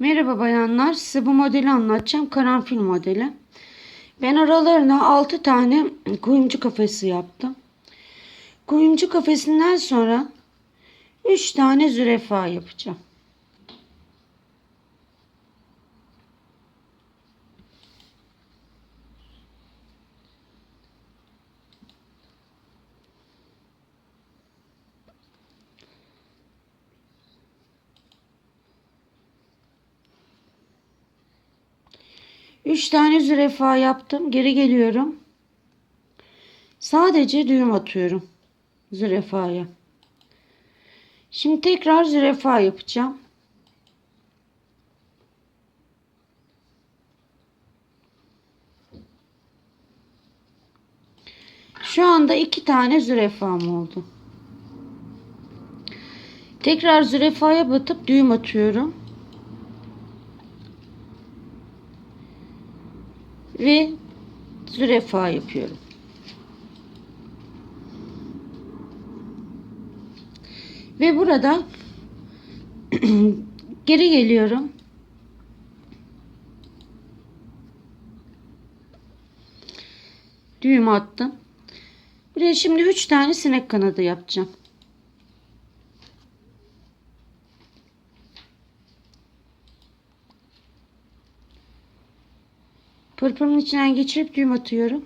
Merhaba bayanlar. Size bu modeli anlatacağım. Karanfil modeli. Ben aralarına 6 tane kuyumcu kafesi yaptım. Kuyumcu kafesinden sonra 3 tane zürefa yapacağım. Üç tane zürefa yaptım. Geri geliyorum. Sadece düğüm atıyorum zürefaya. Şimdi tekrar zürefa yapacağım. Şu anda iki tane zürefam oldu. Tekrar zürefaya batıp düğüm atıyorum. Ve zürefa yapıyorum. Ve burada geri geliyorum. Düğüm attım. Buraya şimdi 3 tane sinek kanadı yapacağım. Pırpırın içinden geçirip düğüm atıyorum.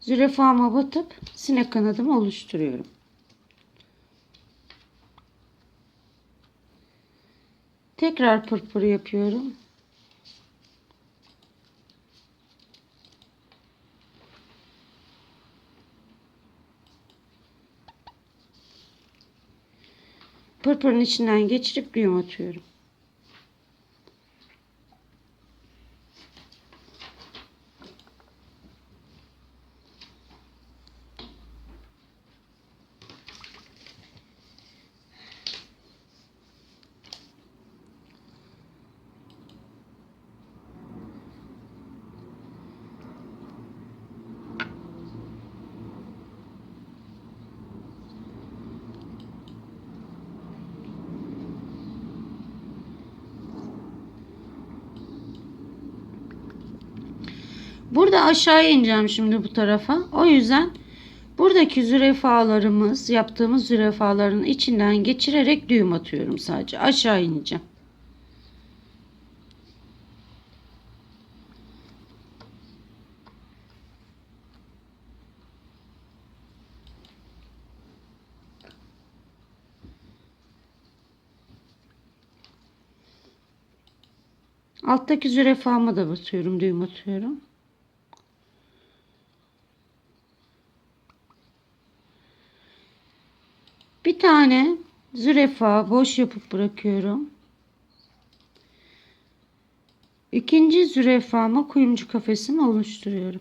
Zürefama batıp sinek kanadımı oluşturuyorum. Tekrar pırpır yapıyorum. Pırpırın içinden geçirip düğüm atıyorum. Burada aşağıya ineceğim şimdi bu tarafa. O yüzden buradaki zürefalarımız yaptığımız zürefaların içinden geçirerek düğüm atıyorum sadece. Aşağı ineceğim. Alttaki zürefama da batıyorum, düğüm atıyorum. Bir tane zürefa boş yapıp bırakıyorum. İkinci zürefamı kuyumcu kafesimi oluşturuyorum.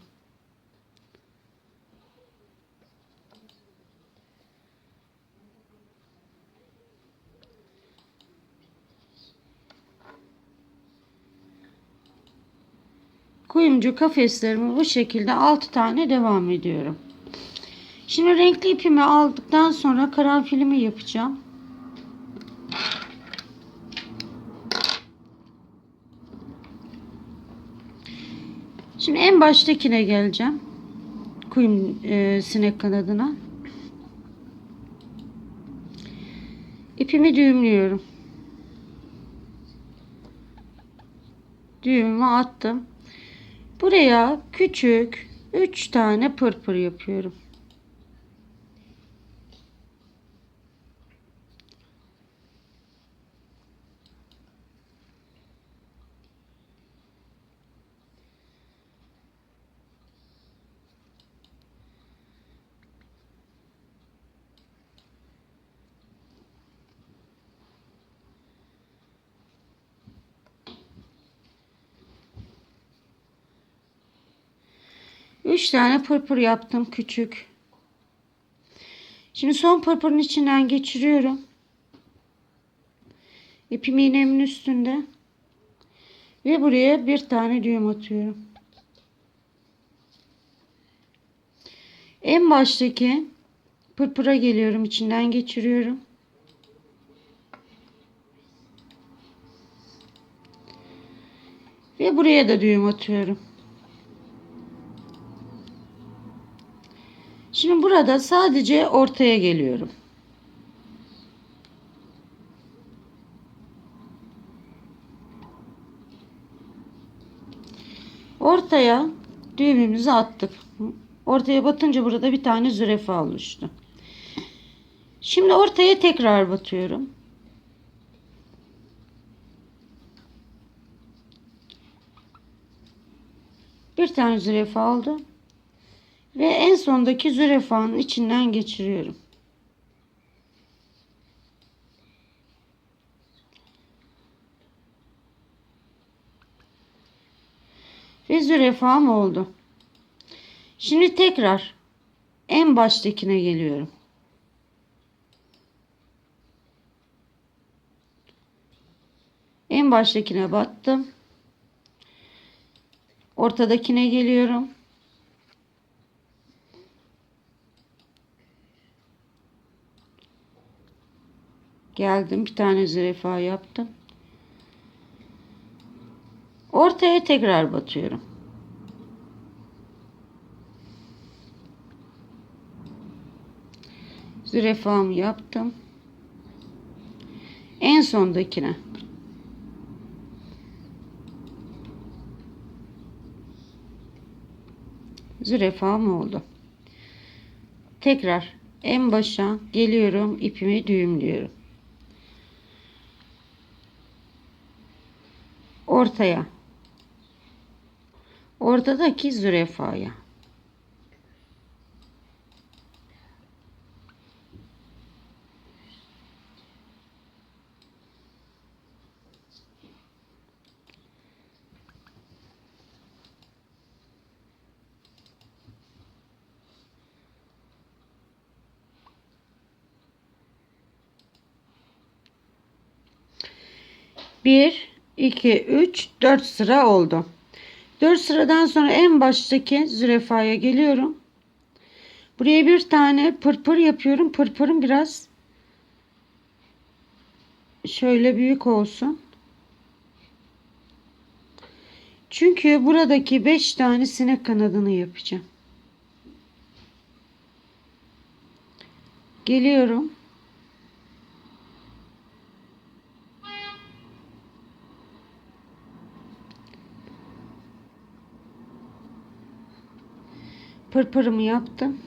Kuyumcu kafeslerimi bu şekilde 6 tane devam ediyorum. Şimdi renkli ipimi aldıktan sonra karanfilimi yapacağım. Şimdi en baştakine geleceğim. Kuyum e, sinek kanadına. İpimi düğümlüyorum. Düğümü attım. Buraya küçük 3 tane pırpır yapıyorum. 3 tane pırpır yaptım küçük. Şimdi son pırpırın içinden geçiriyorum. İpim iğnemin üstünde. Ve buraya bir tane düğüm atıyorum. En baştaki pırpıra geliyorum. içinden geçiriyorum. Ve buraya da düğüm atıyorum. Şimdi burada sadece ortaya geliyorum. Ortaya düğümümüzü attık. Ortaya batınca burada bir tane zürafa oluştu. Şimdi ortaya tekrar batıyorum. Bir tane zürafa oldu. Ve en sondaki zürafanın içinden geçiriyorum. Ve zürafam oldu. Şimdi tekrar en baştakine geliyorum. En baştakine battım. Ortadakine geliyorum. Geldim bir tane zürafa yaptım. Ortaya tekrar batıyorum. Zürafamı yaptım. En sondakine. Zürafam oldu. Tekrar en başa geliyorum. ipimi düğümlüyorum. Ortaya. Ortadaki zürafaya. Bir, iki, üç, dört sıra oldu. Dört sıradan sonra en baştaki zürafaya geliyorum. Buraya bir tane pırpır yapıyorum. Pırpırım biraz şöyle büyük olsun. Çünkü buradaki beş tane sinek kanadını yapacağım. Geliyorum. Pırpırımı yaptım.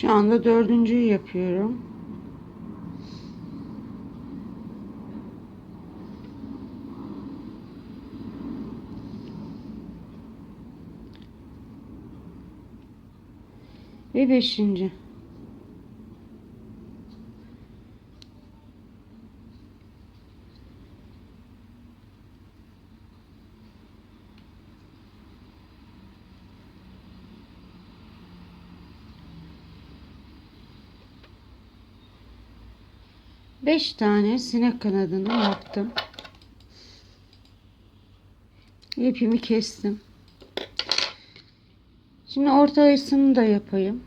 Şu anda dördüncüyü yapıyorum. Ve beşinci. 5 tane sinek kanadını yaptım. İpimi kestim. Şimdi orta ayısını da yapayım.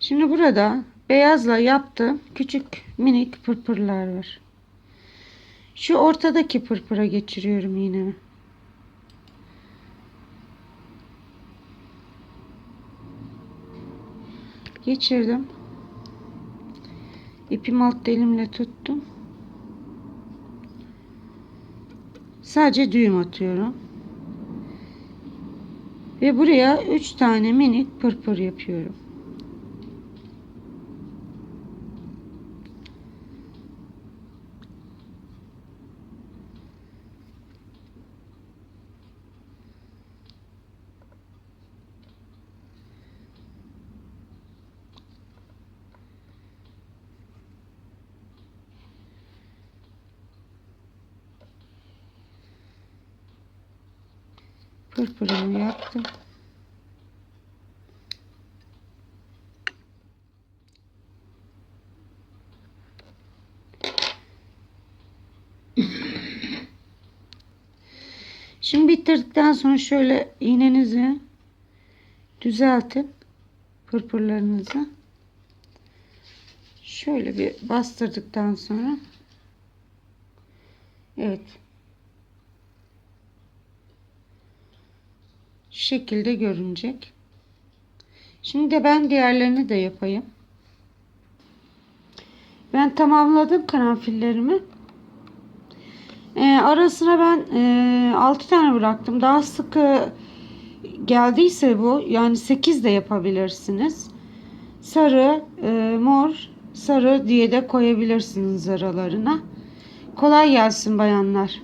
Şimdi burada beyazla yaptığım küçük minik pırpırlar var. Şu ortadaki pırpıra geçiriyorum iğnemi. Geçirdim. İpim alt elimle tuttum. Sadece düğüm atıyorum. Ve buraya 3 tane minik pırpır yapıyorum. Pırpırımı yaptım. Şimdi bitirdikten sonra şöyle iğnenizi düzeltin. Pırpırlarınızı. Şöyle bir bastırdıktan sonra Evet. Şu şekilde görünecek. Şimdi de ben diğerlerini de yapayım. Ben tamamladım karanfillerimi. Ee, arasına ben e, 6 tane bıraktım. Daha sıkı geldiyse bu yani 8 de yapabilirsiniz. Sarı, e, mor, sarı diye de koyabilirsiniz aralarına. Kolay gelsin bayanlar.